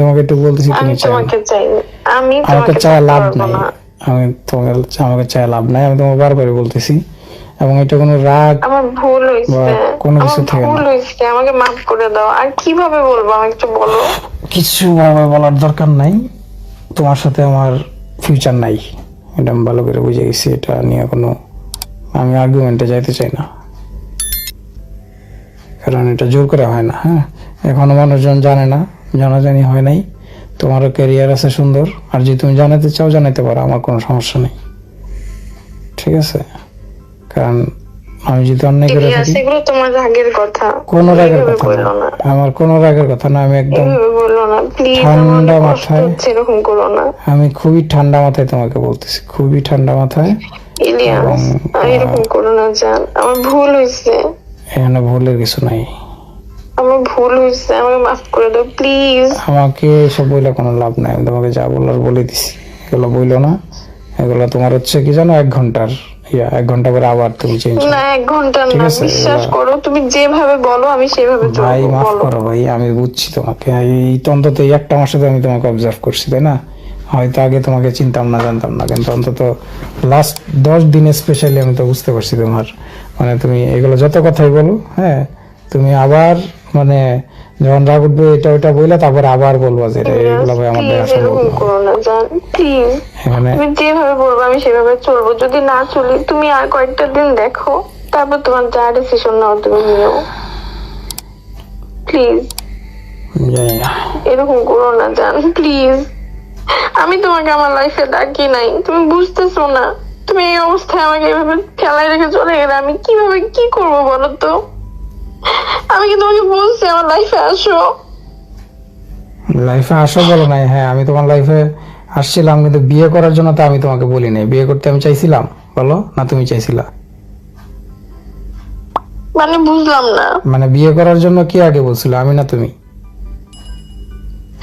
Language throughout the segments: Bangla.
তোমাকে একটু বলতেছি তুমি চাই না। তোমাকে চাই আমি আমাকে তোমাকে চায় লাভ নাই। আমি তোমাকে আমাকে চায় লাভ নাই। আমি তোমাকে বারবারই বলতেছি। এবং এটা কোনো রাগ আমার ভুল হয়েছে বা কোনো কিছু থেকে ভুল না। হয়েছে আমাকে মাফ করে দাও। আর কীভাবে বলব? আমাকে একটু বলো। কিছু ভাবে বলার দরকার নাই। তোমার সাথে আমার ফিউচার নাই। এটা আমি ভালো করে বুঝে গেছি। এটা নিয়ে কোনো আমি আর্গুমেন্টে যাইতে চাই না। কারণ এটা জোর করে হয় না হ্যাঁ? এখনও মানুষজন জানে না। জানাজানি হয় নাই। তোমারও ক্যারিয়ার আছে সুন্দর। আর যদি তুমি জানাতে চাও জানাতে পারো আমার কোনো সমস্যা নেই। ঠিক আছে? কারণ আমি যদি অন্যায় করে থাকি। তোমার রাগের কথা। কোনো রাগের কথা না। আমার কোনো রাগের কথা না। আমি একদম ঠান্ডা মাথায়- হচ্ছে করো না। আমি খুবই ঠান্ডা মাথায় তোমাকে বলতেছি। খুবই ঠান্ডা মাথায়। ইলিয়াস এরকম করো না জান। আমার ভুল হয়েছে। এখানে ভুলের কিছু নাই। আমার ভুল হয়েছে আমাকে মাফ করে দাও প্লিজ আমাকে এসব বইলে কোনো লাভ নাই আমি তোমাকে যা বলার বলে দিছি। এগুলো বইলো না এগুলো তোমার হচ্ছে কি জানো এক ঘণ্টার ইয়া এক ঘণ্টা পরে আবার তুমি চেঞ্জ না এক ঘণ্টা না বিশ্বাস করো তুমি যেভাবে বলো আমি সেভাবে ভাই মাফ করো ভাই আমি বুঝছি তোমাকে। এই তো অন্তত এই একটা মাসে তো আমি তোমাকে অবজার্ভ করছি তাই না? হয়তো আগে তোমাকে চিনতাম না জানতাম না কিন্তু অন্তত লাস্ট দশ দিনে স্পেশালি আমি তো বুঝতে পারছি তোমার। মানে তুমি এগুলো যত কথাই বলো হ্যাঁ তুমি আবার মানে যখন রাগ উঠবে এটা ওইটা বললে তারপরে আবার বলব যে এগুলো ভাই আমার দেখা প্লিজ সম্ভব এরকম না জান প্লিজ তুমি যেভাবে বলব আমি সেভাবে চলবো। যদি না চলি তুমি আর কয়েকটা দিন দেখো তারপর তোমার যা ডিসিশন নাও তুমি নিও। প্লিজ এরকম করো না জান প্লিজ আমি তোমাকে আমার লাইফে ডাকি নাই। তুমি বুঝতেছো না। তুমি এই অবস্থায় আমাকে এভাবে ফেলাই রেখে চলে গেলে আমি কীভাবে কি করব বলো তো? আমি কি তোমাকে বলছি আমার লাইফে আসো। লাইফে আসো বলো নাই হ্যাঁ আমি তোমার লাইফে আসছিলাম কিন্তু বিয়ে করার জন্য তো আমি তোমাকে বলি নাই। বিয়ে করতে আমি চাইছিলাম বলো না তুমি চাইছিলা? মানে বুঝলাম না। মানে বিয়ে করার জন্য কি আগে বলছিল আমি না তুমি?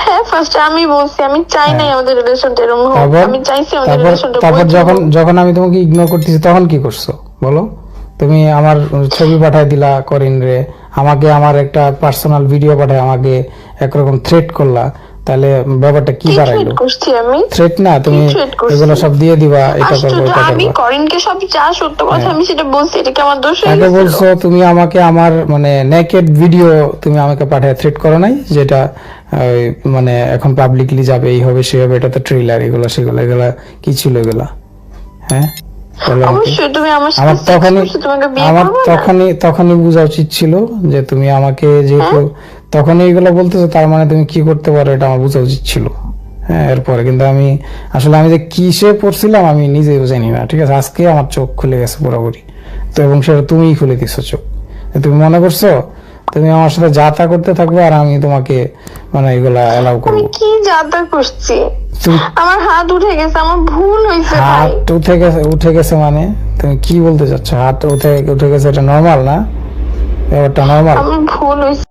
হ্যাঁ ফার্স্ট আমি বলছি আমি চাই নাই আমাদের রিলেশনটা এরকম হোক আমি চাইছি আমাদের রিলেশনটা তারপর যখন যখন আমি তোমাকে ইগনোর করতেছি তখন কি করছ বলো? তুমি আমার ছবি পাঠায় দিলা করিন রে। আমাকে আমার একটা পার্সোনাল ভিডিও পাঠায় আমাকে একরকম থ্রেট করলা। তাহলে ব্যাপারটা কি আমি? থ্রেট না তুমি? এগুলো সব দিয়ে দিবা এটা করব এটা আমি করিনকে সব যা সত্য কথা আমি সেটা বলছি এটা কি আমার দোষ হয়ে আগে বলছো তুমি আমাকে আমার মানে নেকেড ভিডিও তুমি আমাকে পাঠায় থ্রেট করো নাই যেটা মানে এখন পাবলিকলি যাবে এই হবে সে হবে এটা তো ট্রেলার এগুলো সেগুলো এগুলা কি ছিল এগুলা? হ্যাঁ। অবশ্যই তুমি আমার আমার তখনই আমার বোঝা উচিত ছিল যে তুমি আমাকে যেহেতু তখনই এগুলো বলতেছো তার মানে তুমি কি করতে পারো এটা আমার বোঝা উচিত ছিল। হ্যাঁ এরপরে কিন্তু আমি আসলে আমি যে কিসে পড়ছিলাম আমি নিজেও জানি না ঠিক আছে? আজকে আমার চোখ খুলে গেছে পুরোপুরি। তো এবং সেটা তুমিই খুলে দিছো চোখ। তুমি মনে করছ তুমি আমার সাথে যাতা করতে থাকবে আর আমি তোমাকে মানে এগুলা এলাও করব। কি যাতা করছি? আমার হাত উঠে গেছে আমার ভুল হয়েছে হাত উঠে গেছে উঠে গেছে মানে? তুমি কি বলতে চাচ্ছ? হাত উঠে উঠে গেছে এটা নরমাল না? ব্যাপারটা নর্মাল ভুল হয়েছে